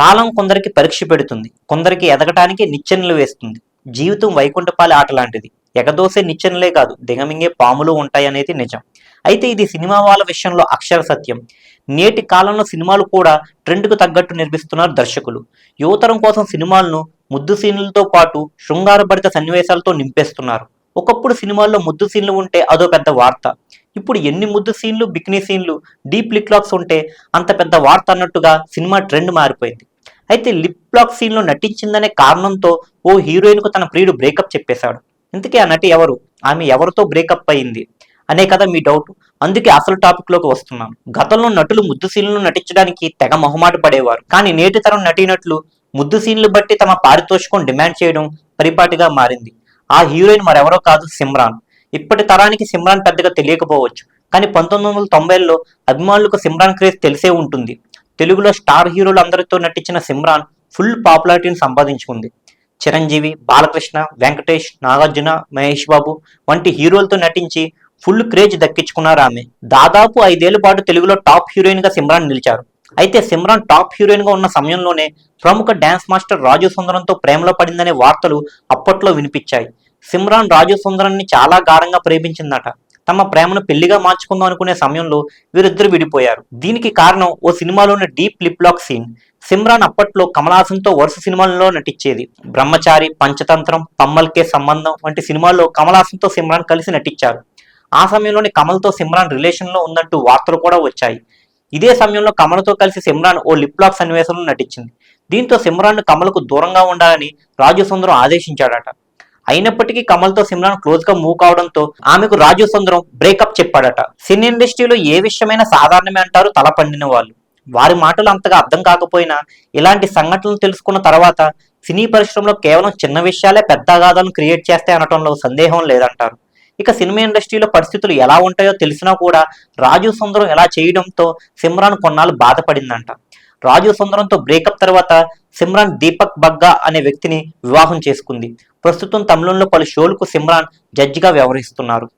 కాలం కొందరికి పరీక్ష పెడుతుంది. కొందరికి ఎదగటానికి నిచ్చెనలు వేస్తుంది. జీవితం వైకుంఠపాలి ఆట లాంటిది. ఎగదోసే నిచ్చెనలే కాదు దిగమింగే పాములు ఉంటాయనేది నిజం. అయితే ఇది సినిమా వాళ్ళ విషయంలో అక్షర సత్యం. నేటి కాలంలో సినిమాలు కూడా ట్రెండ్కు తగ్గట్టు నిర్మిస్తున్నారు దర్శకులు. యువతరం కోసం సినిమాలను ముద్దు సీన్లతో పాటు శృంగారభరిత సన్నివేశాలతో నింపేస్తున్నారు. ఒకప్పుడు సినిమాల్లో ముద్దు సీన్లు ఉంటే అదో పెద్ద వార్త. ఇప్పుడు ఎన్ని ముద్దు సీన్లు బిక్నీ సీన్లు డీప్ లిక్లాక్స్ ఉంటే అంత పెద్ద వార్త అన్నట్టుగా సినిమా ట్రెండ్ మారిపోయింది. అయితే లిప్ లాక్ సీన్లో నటించిందనే కారణంతో ఓ హీరోయిన్కు తన ప్రియుడు బ్రేకప్ చెప్పేశాడు. ఇంతకీ ఆ నటి ఎవరు? ఆమె ఎవరితో బ్రేకప్ అయింది? అనే కదా మీ డౌట్ అందుకే అసలు టాపిక్లోకి గతంలో నటులు ముద్దు సీన్లను నటించడానికి తెగ మొహమాట పడేవారు. కానీ నేటి తరం నటినట్లు ముద్దు సీన్లు బట్టి తమ పారితోషికం డిమాండ్ చేయడం పరిపాటిగా మారింది. ఆ హీరోయిన్ మరెవరో కాదు సిమ్రాన్. ఇప్పటి తరానికి సిమ్రాన్ పెద్దగా తెలియకపోవచ్చు. కానీ పంతొమ్మిది వందల తొంభైలో అభిమానులకు సిమ్రాన్ క్రేజ్ తెలిసే ఉంటుంది. తెలుగులో స్టార్ హీరోలు అందరితో నటించిన సిమ్రాన్ ఫుల్ పాపులారిటీని సంపాదించుకుంది. చిరంజీవి బాలకృష్ణ వెంకటేష్ నాగార్జున మహేష్ బాబు వంటి హీరోలతో నటించి ఫుల్ క్రేజ్ దక్కించుకున్నారు ఆమె. దాదాపు ఐదేళ్ళ పాటు తెలుగులో టాప్ హీరోయిన్గా సిమ్రాన్ నిలిచారు. అయితే సిమ్రాన్ టాప్ హీరోయిన్గా ఉన్న సమయంలోనే ప్రముఖ డ్యాన్స్ మాస్టర్ రాజు సుందరంతో ప్రేమలో పడిందనే వార్తలు అప్పట్లో వినిపించాయి. సిమ్రాన్ రాజు సుందరాన్ని చాలా గాఢంగా ప్రేమించిందట. తమ ప్రేమను పెళ్ళిగా మార్చుకుందాం అనుకునే సమయంలో వీరిద్దరు విడిపోయారు. దీనికి కారణం ఓ సినిమాలోని deep lip lock scene. Simran అప్పట్లో కమలాసన్తో వరుస సినిమాల్లో నటించేది. బ్రహ్మచారి పంచతంత్రం పమ్మల్కే సంబంధం వంటి సినిమాల్లో కమలాసన్తో సిమ్రాన్ కలిసి నటించారు. ఆ సమయంలోనే కమల్తో సిమ్రాన్ రిలేషన్లో ఉందంటూ వార్తలు కూడా వచ్చాయి. ఇదే సమయంలో కమల్తో కలిసి సిమ్రాన్ ఓ లిప్ లాక్ సన్నివేశంలో నటించింది. దీంతో సిమ్రాన్ కమల్కు దూరంగా ఉండాలని రాజు సుందరం ఆదేశించాడట. అయినప్పటికీ కమల్తో సిమ్రాన్ క్లోజ్గా మూవ్ కావడంతో ఆమెకు రాజు సుందరం బ్రేకప్ చెప్పాడట. సినీ ఇండస్ట్రీలో ఏ విషయమైనా సాధారణమే అంటారు తల పండిన వాళ్ళు. వారి మాటలు అంతగా అర్థం కాకపోయినా ఇలాంటి సంఘటనలు తెలుసుకున్న తర్వాత సినీ పరిశ్రమలో కేవలం చిన్న విషయాలే పెద్ద అగాధాలను క్రియేట్ చేస్తాయి అనటంలో సందేహం లేదంటారు. ఇక సినిమా ఇండస్ట్రీలో పరిస్థితులు ఎలా ఉంటాయో తెలిసినా కూడా రాజు సుందరం ఎలా చేయడంతో సిమ్రాన్ కొన్నాళ్ళు బాధపడిందంట. రాజు సుందరంతో బ్రేకప్ తర్వాత సిమ్రాన్ దీపక్ బగ్గా అనే వ్యక్తిని వివాహం చేసుకుంది. ప్రస్తుతం తమిళంలో పలు షోలకు సిమ్రాన్ జడ్జిగా వ్యవహరిస్తున్నారు.